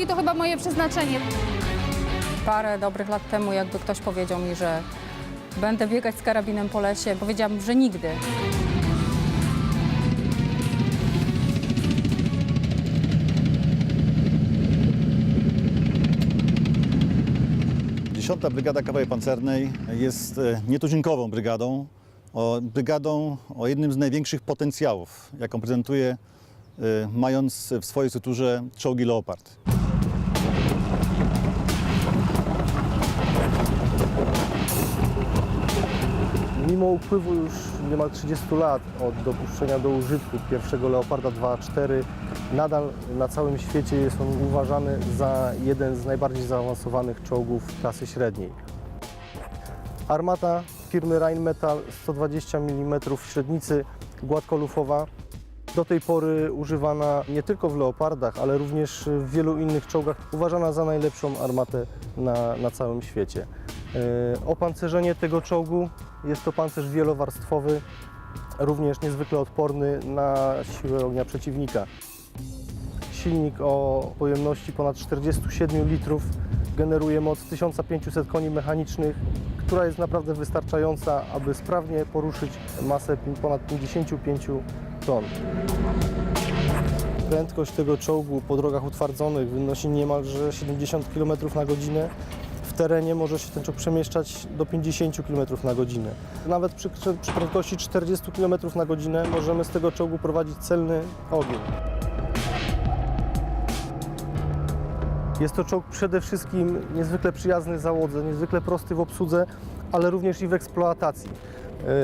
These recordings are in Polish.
Czołgi to chyba moje przeznaczenie. Parę dobrych lat temu, jakby ktoś powiedział mi, że będę biegać z karabinem po lesie, powiedziałabym, że nigdy. Dziesiąta Brygada Kawowej Pancernej jest e, nietuzinkową brygadą, o, brygadą o jednym z największych potencjałów, jaką prezentuje, e, mając w swojej strukturze czołgi Leopard. Mimo upływu już niemal 30 lat od dopuszczenia do użytku pierwszego Leoparda 2.4, nadal na całym świecie jest on uważany za jeden z najbardziej zaawansowanych czołgów klasy średniej. Armata firmy Rheinmetall 120 mm średnicy, gładkolufowa, do tej pory używana nie tylko w Leopardach, ale również w wielu innych czołgach, uważana za najlepszą armatę na, na całym świecie. E, Opancerzenie tego czołgu jest to pancerz wielowarstwowy, również niezwykle odporny na siłę ognia przeciwnika. Silnik o pojemności ponad 47 litrów generuje moc 1500 koni mechanicznych, która jest naprawdę wystarczająca, aby sprawnie poruszyć masę ponad 55 ton. Prędkość tego czołgu po drogach utwardzonych wynosi niemalże 70 km na godzinę. W terenie może się ten czołg przemieszczać do 50 km na godzinę. Nawet przy, przy prędkości 40 km na godzinę możemy z tego czołgu prowadzić celny ogień. Jest to czołg przede wszystkim niezwykle przyjazny załodze, niezwykle prosty w obsłudze, ale również i w eksploatacji.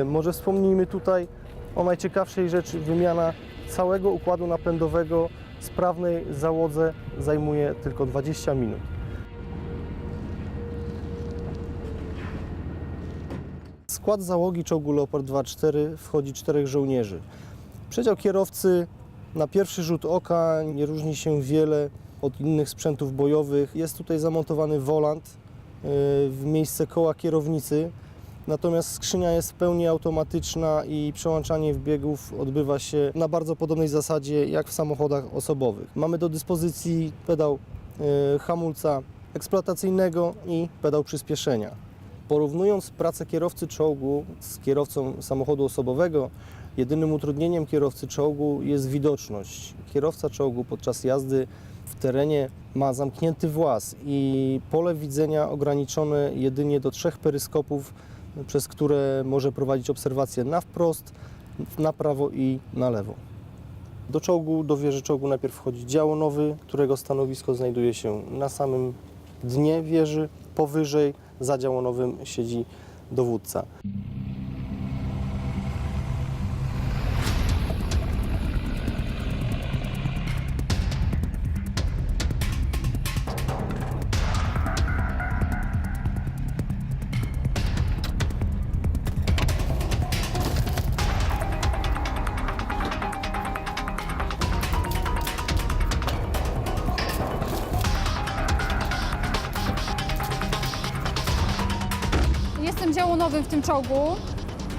E, Może wspomnijmy tutaj o najciekawszej rzeczy. Wymiana całego układu napędowego sprawnej załodze zajmuje tylko 20 minut. W skład załogi czołgu Leopard 2.4 wchodzi czterech żołnierzy. Przedział kierowcy na pierwszy rzut oka nie różni się wiele od innych sprzętów bojowych. Jest tutaj zamontowany wolant y, w miejsce koła kierownicy, natomiast skrzynia jest w pełni automatyczna i przełączanie biegów odbywa się na bardzo podobnej zasadzie jak w samochodach osobowych. Mamy do dyspozycji pedał y, hamulca eksploatacyjnego i pedał przyspieszenia. Porównując pracę kierowcy czołgu z kierowcą samochodu osobowego, jedynym utrudnieniem kierowcy czołgu jest widoczność. Kierowca czołgu podczas jazdy w terenie ma zamknięty włas i pole widzenia ograniczone jedynie do trzech peryskopów, przez które może prowadzić obserwacje na wprost, na prawo i na lewo. Do czołgu, do wieży czołgu najpierw wchodzi dział nowy, którego stanowisko znajduje się na samym dnie wieży. Powyżej za działonowym siedzi dowódca. Czołgu.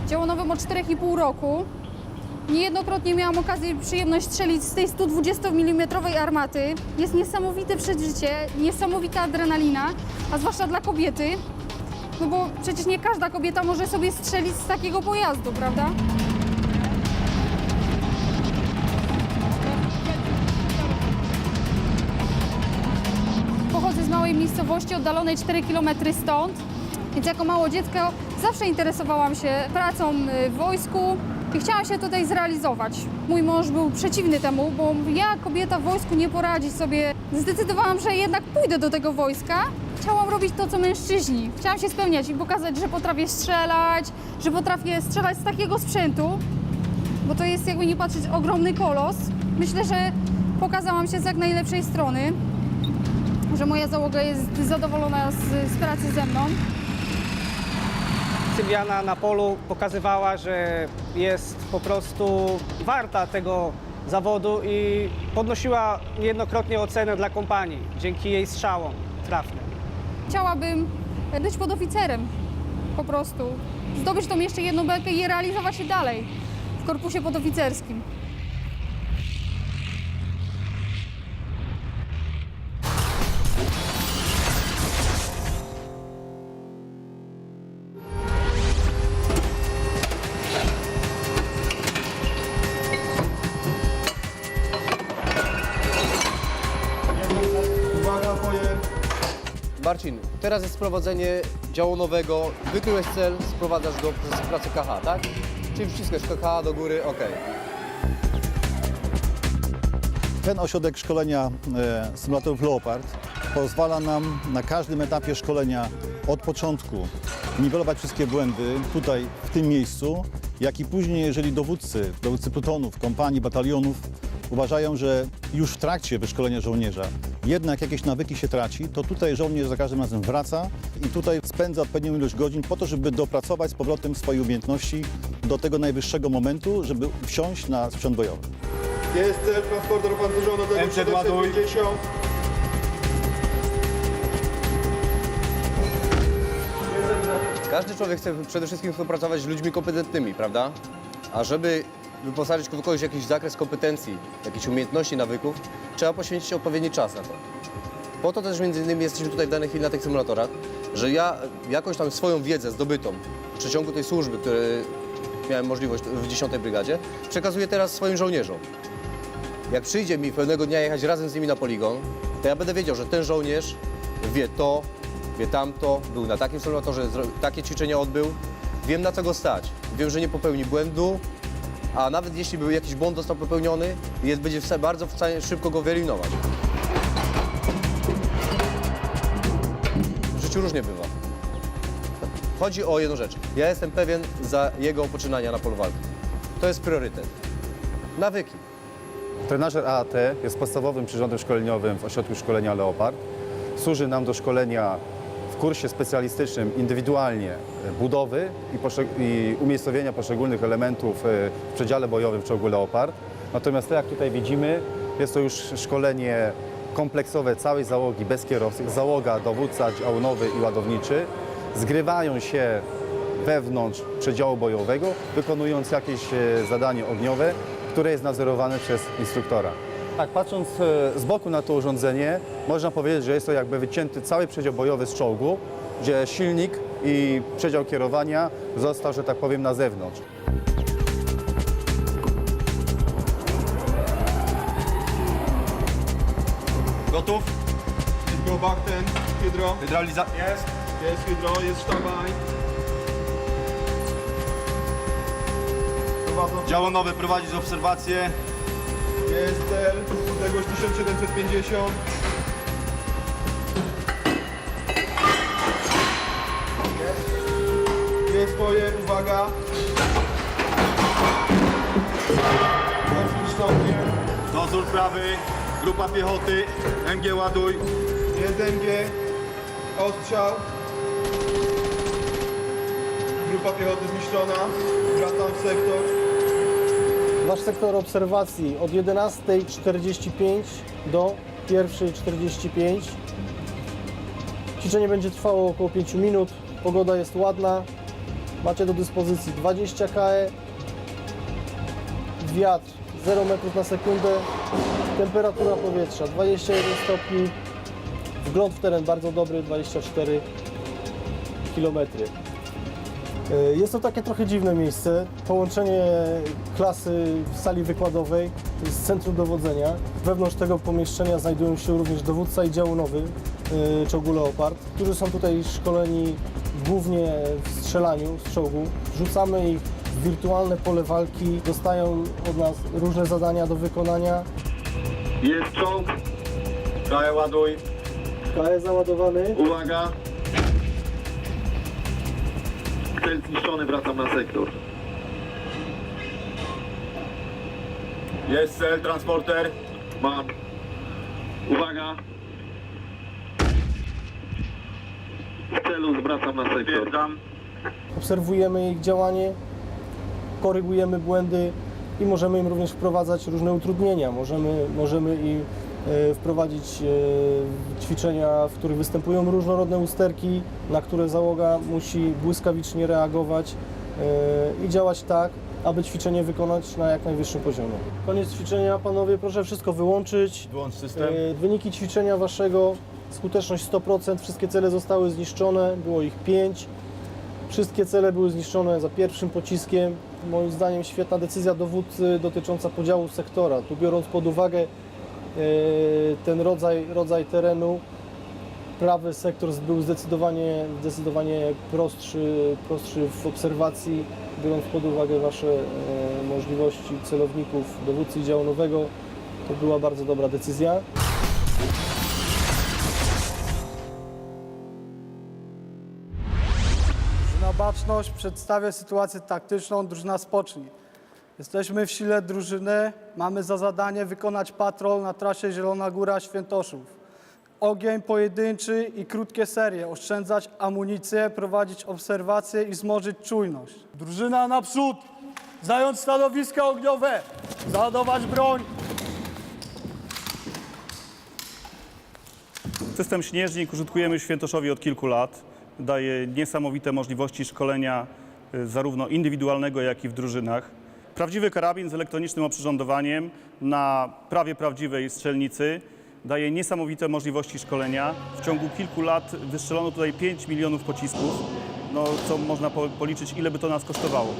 Działonowym od 4,5 roku. Niejednokrotnie miałam okazję i przyjemność strzelić z tej 120 mm armaty. Jest niesamowite przeżycie, niesamowita adrenalina, a zwłaszcza dla kobiety. No bo przecież nie każda kobieta może sobie strzelić z takiego pojazdu, prawda? Pochodzę z małej miejscowości oddalonej 4 km stąd, więc jako mało dziecko zawsze interesowałam się pracą y, w wojsku i chciałam się tutaj zrealizować. Mój mąż był przeciwny temu, bo ja kobieta w wojsku nie poradzi sobie. Zdecydowałam, że jednak pójdę do tego wojska. Chciałam robić to, co mężczyźni. Chciałam się spełniać i pokazać, że potrafię strzelać, że potrafię strzelać z takiego sprzętu, bo to jest jakby nie patrzeć ogromny kolos. Myślę, że pokazałam się z jak najlepszej strony, że moja załoga jest zadowolona z, z pracy ze mną. Cybiana na polu pokazywała, że jest po prostu warta tego zawodu i podnosiła niejednokrotnie ocenę dla kompanii dzięki jej strzałom trafnym. chciałabym być podoficerem po prostu. Zdobyć tą jeszcze jedną belkę i realizować się dalej w korpusie podoficerskim. Teraz jest sprowadzenie działonowego, wykryłeś cel, sprowadzasz go przez pracę KH, tak? Czyli wciskasz KH do góry, ok. Ten ośrodek szkolenia e, symulatorów Leopard pozwala nam na każdym etapie szkolenia od początku niwelować wszystkie błędy tutaj, w tym miejscu, jak i później, jeżeli dowódcy, dowódcy plutonów, kompanii, batalionów uważają, że już w trakcie wyszkolenia żołnierza jednak jakieś nawyki się traci, to tutaj żołnierz za każdym razem wraca i tutaj spędza odpowiednią ilość godzin po to, żeby dopracować z powrotem swoje umiejętności do tego najwyższego momentu, żeby wsiąść na sprzęt bojowy. Jest cel, transporter opancerzony do 750. Każdy człowiek chce przede wszystkim współpracować z ludźmi kompetentnymi, prawda? A żeby wyposażyć kogoś w jakiś zakres kompetencji, jakichś umiejętności, nawyków, trzeba poświęcić odpowiedni czas na to. Po to też między innymi jesteśmy tutaj w danej chwili na tych symulatorach, że ja jakąś tam swoją wiedzę zdobytą w przeciągu tej służby, której miałem możliwość w 10 brygadzie, przekazuję teraz swoim żołnierzom. Jak przyjdzie mi pewnego dnia jechać razem z nimi na poligon, to ja będę wiedział, że ten żołnierz wie to, wie tamto, był na takim symulatorze, takie ćwiczenia odbył. Wiem na co go stać. Wiem, że nie popełni błędu, a nawet jeśli był jakiś błąd został popełniony, jest, będzie w bardzo w stanie szybko go wyeliminować. W życiu różnie bywa. Chodzi o jedną rzecz. Ja jestem pewien za jego poczynania na polu walki. To jest priorytet. Nawyki. Trenażer AAT jest podstawowym przyrządem szkoleniowym w ośrodku szkolenia Leopard. Służy nam do szkolenia kursie specjalistycznym indywidualnie budowy i, i umiejscowienia poszczególnych elementów e, w przedziale bojowym w czołgu Leopard. Natomiast jak tutaj widzimy, jest to już szkolenie kompleksowe całej załogi bez kierowcy. Załoga, dowódca działonowy i ładowniczy zgrywają się wewnątrz przedziału bojowego, wykonując jakieś e, zadanie ogniowe, które jest nadzorowane przez instruktora. Tak, patrząc e, z boku na to urządzenie, można powiedzieć, że jest to jakby wycięty cały przedział bojowy z czołgu, gdzie silnik i przedział kierowania został, że tak powiem, na zewnątrz. Gotów? Jest Gobach ten, hydro. Hydrauliza... Jest. Jest hydro, jest sztabaj. Prowadzą... Działo prowadzić obserwację. Jest cel, odległość 1750. Jest. Fojer, uwaga. Dozór prawy, grupa piechoty, MG ładuj. Jest MG. Ostrzał. Grupa piechoty zniszczona. Wracam w sektor. Nasz sektor obserwacji od 11.45 do 1.45. Ćwiczenie będzie trwało około 5 minut. Pogoda jest ładna. Macie do dyspozycji 20 KE, wiatr 0 metrów na sekundę, temperatura powietrza 21 stopni, wgląd w teren bardzo dobry 24 kilometry. E, Jest to takie trochę dziwne miejsce. Połączenie klasy w sali wykładowej z centrum dowodzenia. Wewnątrz tego pomieszczenia znajdują się również dowódca i działonowy e, czołgu Leopard, którzy są tutaj szkoleni głównie w strzelaniu z czołgu. Rzucamy ich w wirtualne pole walki, dostają od nas różne zadania do wykonania. Jest czołg. Kraje ładuj. KS załadowany. Uwaga. Cel zniszczony, wracam na sektor. Jest cel, transporter. Mam. Uwaga. W celu zwracam na sektor. Obserwujemy ich działanie, korygujemy błędy i możemy im również wprowadzać różne utrudnienia. Możemy, możemy im e, wprowadzić e, ćwiczenia, w których występują różnorodne usterki, na które załoga musi błyskawicznie reagować e, i działać tak, aby ćwiczenie wykonać na jak najwyższym poziomie. Koniec ćwiczenia, panowie, proszę wszystko wyłączyć. Wyłącz system. Wyniki ćwiczenia waszego, skuteczność 100%, wszystkie cele zostały zniszczone, było ich 5. Wszystkie cele były zniszczone za pierwszym pociskiem. Moim zdaniem świetna decyzja dowódcy dotycząca podziału sektora. Tu biorąc pod uwagę e, ten rodzaj, rodzaj terenu, prawy sektor był zdecydowanie, zdecydowanie prostszy, prostszy w obserwacji, biorąc pod uwagę Wasze e, możliwości celowników dowódcy działu nowego. To była bardzo dobra decyzja. Drużyna Baczność przedstawia sytuację taktyczną, drużyna spocznij. Jesteśmy w sile drużyny, mamy za zadanie wykonać patrol na trasie Zielona Góra Świętoszów. Ogień pojedynczy i krótkie serie, oszczędzać amunicję, prowadzić obserwacje i wzmożyć czujność. Drużyna naprzód, zająć stanowiska ogniowe, załadować broń. System Śnieżnik użytkujemy w Świętoszowie od kilku lat. Daje niesamowite możliwości szkolenia y, zarówno indywidualnego, jak i w drużynach. Prawdziwy karabin z elektronicznym oprzyrządowaniem na prawie prawdziwej strzelnicy daje niesamowite możliwości szkolenia. W ciągu kilku lat wystrzelono tutaj 5 milionów pocisków, no, co można po- policzyć, ile by to nas kosztowało.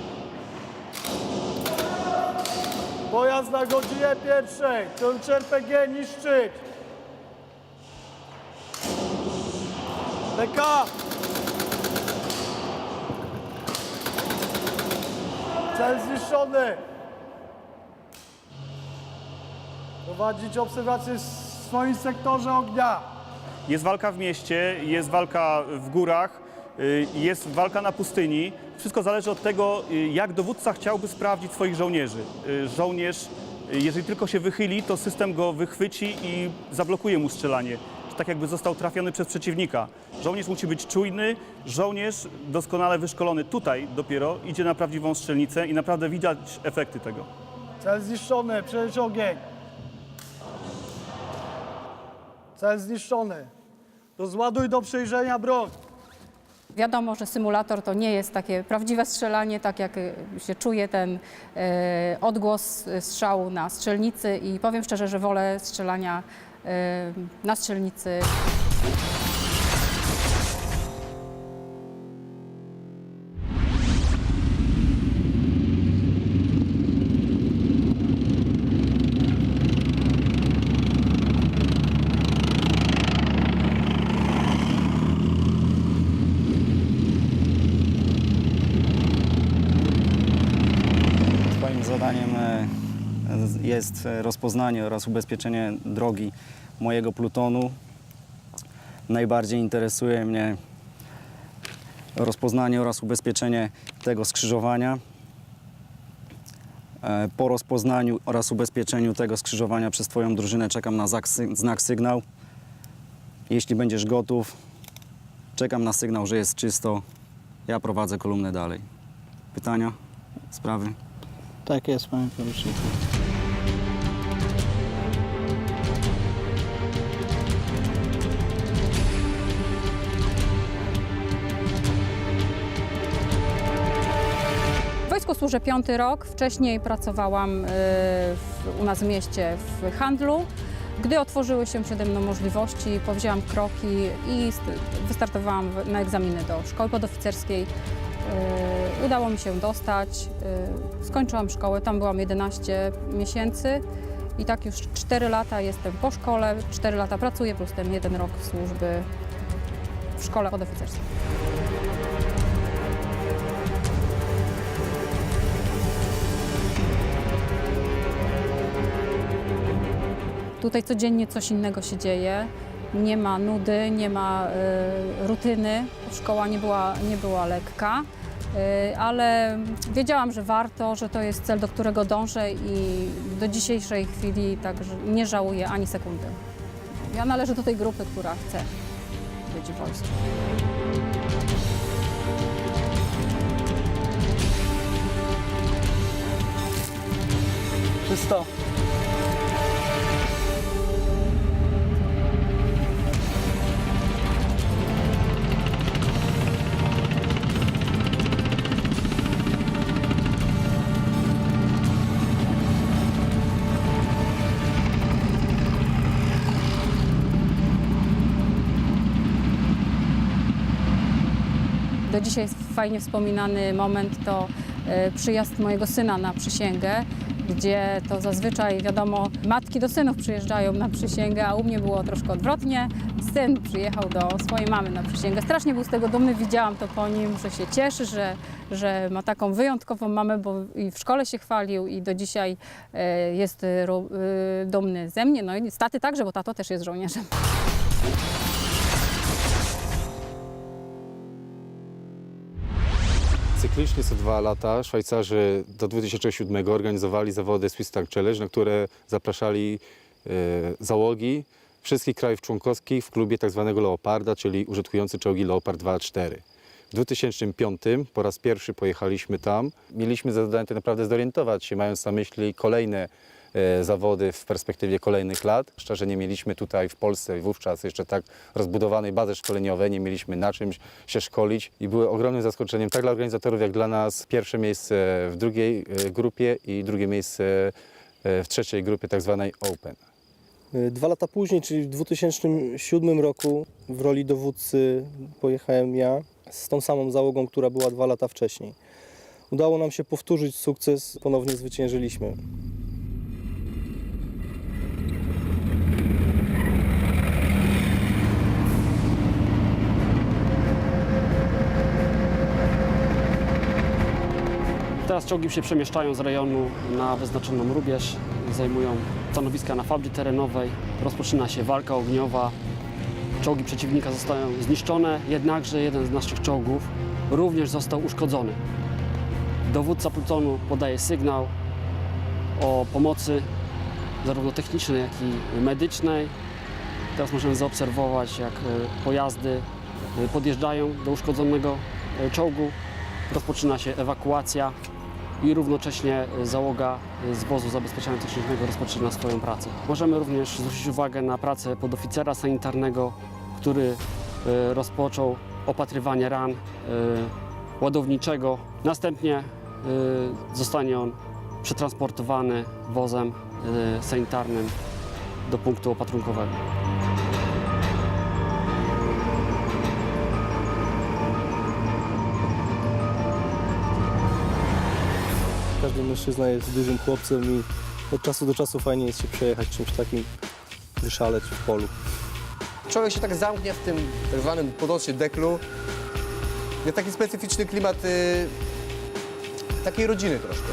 Pojazd na godzinie pierwszej, kończ RPG niszczyć. DK! Cel zniszczony. Prowadzić obserwację w swoim sektorze ognia. Jest walka w mieście, jest walka w górach, y, jest walka na pustyni. Wszystko zależy od tego, y, jak dowódca chciałby sprawdzić swoich żołnierzy. Y, Żołnierz, jeżeli tylko się wychyli, to system go wychwyci i zablokuje mu strzelanie. Tak jakby został trafiony przez przeciwnika. Żołnierz musi być czujny, żołnierz doskonale wyszkolony tutaj dopiero idzie na prawdziwą strzelnicę i naprawdę widać efekty tego. Cel zniszczony, przejąć ogień. Cel zniszczony. Rozładuj do przejrzenia broń. Wiadomo, że symulator to nie jest takie prawdziwe strzelanie, tak jak y, się czuje ten e, odgłos y, strzału na strzelnicy i powiem szczerze, że wolę strzelania na strzelnicy. Jest e, rozpoznanie oraz ubezpieczenie drogi mojego plutonu. Najbardziej interesuje mnie rozpoznanie oraz ubezpieczenie tego skrzyżowania. E, Po rozpoznaniu oraz ubezpieczeniu tego skrzyżowania przez Twoją drużynę czekam na znak sygnał. Jeśli będziesz gotów, czekam na sygnał, że jest czysto. Ja prowadzę kolumnę dalej. Pytania? Sprawy? Tak jest, panie poruczniku. Wojsku służę piąty rok. Wcześniej pracowałam y, w, u nas w mieście w handlu. Gdy otworzyły się przede mną możliwości, powzięłam kroki i st- wystartowałam na egzaminy do szkoły podoficerskiej. Y, Udało mi się dostać. y, Skończyłam szkołę, tam byłam 11 miesięcy i tak już 4 lata jestem po szkole, 4 lata pracuję plus ten jeden rok służby w szkole podoficerskiej. Tutaj codziennie coś innego się dzieje. Nie ma nudy, nie ma y, rutyny. Szkoła nie była, nie była lekka, y, ale wiedziałam, że warto, że to jest cel, do którego dążę i do dzisiejszej chwili także nie żałuję ani sekundy. Ja należę do tej grupy, która chce być w wojsku. Czysto. Fajnie wspominany moment to e, przyjazd mojego syna na przysięgę, gdzie to zazwyczaj wiadomo, matki do synów przyjeżdżają na przysięgę, a u mnie było troszkę odwrotnie. Syn przyjechał do swojej mamy na przysięgę. Strasznie był z tego dumny, widziałam to po nim, że się cieszy, że, że ma taką wyjątkową mamę, bo i w szkole się chwalił i do dzisiaj e, jest e, dumny ze mnie. No i z taty także, bo tato też jest żołnierzem. Cyklicznie co dwa lata Szwajcarzy do 2007 organizowali zawody Swiss Tank Challenge, na które zapraszali e, załogi wszystkich krajów członkowskich w klubie tzw. Leoparda, czyli użytkujący czołgi Leopard 2 a 4. W 2005 po raz pierwszy pojechaliśmy tam. Mieliśmy za zadanie tak naprawdę zorientować się, mając na myśli kolejne zawody w perspektywie kolejnych lat. Szczerze nie mieliśmy tutaj w Polsce wówczas jeszcze tak rozbudowanej bazy szkoleniowej, nie mieliśmy na czymś się szkolić i były ogromnym zaskoczeniem tak dla organizatorów, jak dla nas. Pierwsze miejsce w drugiej e, grupie i drugie miejsce e, w trzeciej grupie tak zwanej Open. Dwa lata później, czyli w 2007 roku, w roli dowódcy pojechałem ja z tą samą załogą, która była dwa lata wcześniej. Udało nam się powtórzyć sukces, ponownie zwyciężyliśmy. Czołgi się przemieszczają z rejonu na wyznaczoną rubież, zajmują stanowiska na fabli terenowej, rozpoczyna się walka ogniowa, czołgi przeciwnika zostają zniszczone, jednakże jeden z naszych czołgów również został uszkodzony. Dowódca plutonu podaje sygnał o pomocy zarówno technicznej, jak i medycznej. Teraz możemy zaobserwować, jak e, pojazdy e, podjeżdżają do uszkodzonego e, czołgu. Rozpoczyna się ewakuacja i równocześnie załoga z wozu zabezpieczenia technicznego rozpoczyna swoją pracę. Możemy również zwrócić uwagę na pracę podoficera sanitarnego, który e, rozpoczął opatrywanie ran e, ładowniczego. Następnie e, zostanie on przetransportowany wozem sanitarnym do punktu opatrunkowego. Każdy mężczyzna jest dużym chłopcem i od czasu do czasu fajnie jest się przejechać czymś takim, wyszaleć w polu. Człowiek się tak zamknie w tym tak zwanym potocznie deklu. Jest taki specyficzny klimat y, takiej rodziny troszkę.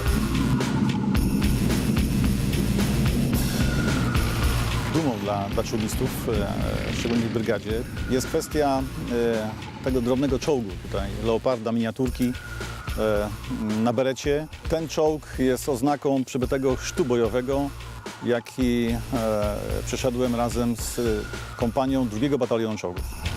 Dumą dla, dla czołgistów, e, szczególnie w brygadzie, jest kwestia e, tego drobnego czołgu tutaj, leoparda, miniaturki na berecie. Ten czołg jest oznaką przybytego chrztu bojowego, jaki e, przeszedłem razem z kompanią drugiego batalionu czołgów.